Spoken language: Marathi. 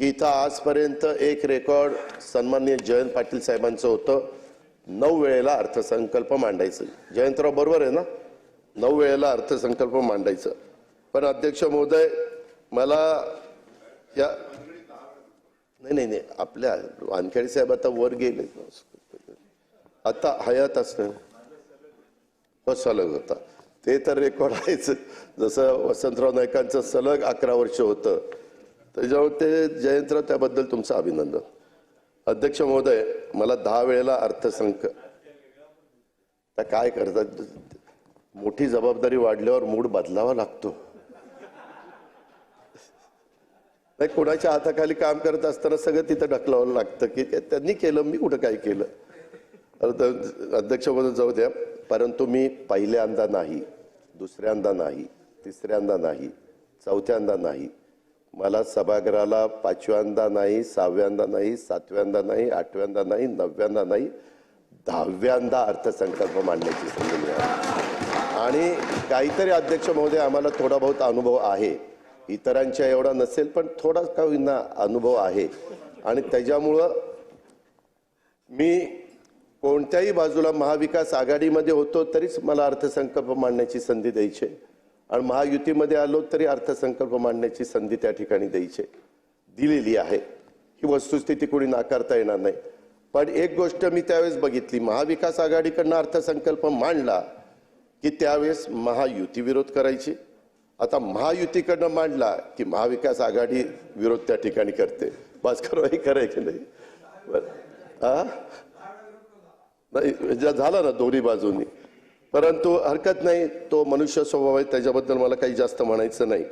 की इथं आजपर्यंत एक रेकॉर्ड सन्मान्य जयंत पाटील साहेबांचं होतं. नऊ वेळेला अर्थसंकल्प मांडायचं. जयंतराव बरोबर आहे ना? नऊ वेळेला अर्थसंकल्प मांडायचं. पण अध्यक्ष महोदय मला या नाही नाही नाही. आपल्या वानखेडे साहेब आता वर गेले. आता हयात असणं हो सलग होता ते तर रेकॉर्ड आहेच. जसं वसंतराव नाईकांचं सलग अकरा वर्ष होतं. त्याच्यामुळे ते जयंतराव त्याबद्दल तुमचं अभिनंदन. अध्यक्ष महोदय मला दहा वेळेला अर्थसंक आता काय करतात? मोठी जबाबदारी वाढल्यावर मूड बदलावा लागतो. नाही कोणाच्या हाताखाली काम करत असताना सगळं तिथं ढकलावं लागतं की ते त्यांनी केलं मी कुठं काय केलं? अर्थ- अध्यक्ष महोदय जाऊ द्या. परंतु मी पहिल्यांदा नाही दुसऱ्यांदा नाही तिसऱ्यांदा नाही चौथ्यांदा नाही मला सभागृहाला पाचव्यांदा नाही सहाव्यांदा नाही सातव्यांदा नाही आठव्यांदा नाही नवव्यांदा नाही दहाव्यांदा अर्थसंकल्प मांडण्याची संधी मिळाली. आणि काहीतरी अध्यक्ष महोदय आम्हाला थोडा बहुत अनुभव आहे. इतरांच्या एवढा नसेल पण थोडा का विना अनुभव आहे. आणि त्याच्यामुळं मी कोणत्याही बाजूला महाविकास आघाडीमध्ये होतो तरीच मला अर्थसंकल्प मांडण्याची संधी द्यायची आणि महायुतीमध्ये आलो तरी अर्थसंकल्प मांडण्याची संधी त्या ठिकाणी द्यायची दिलेली आहे. ही वस्तुस्थिती कोणी नाकारता येणार नाही. पण एक गोष्ट मी त्यावेळेस बघितली महाविकास आघाडीकडनं अर्थसंकल्प मांडला की त्यावेळेस महायुती विरोध करायची. आता महायुतीकडनं मांडला की महाविकास आघाडी विरोध त्या ठिकाणी करते. भास्कर हे खरंय की नाही. बरं. हा नाही म्हणजे झालं ना दोन्ही बाजूनी. परंतु हरकत नाही तो मनुष्य स्वभाव आहे त्याच्याबद्दल मला काही जास्त म्हणायचं नाही.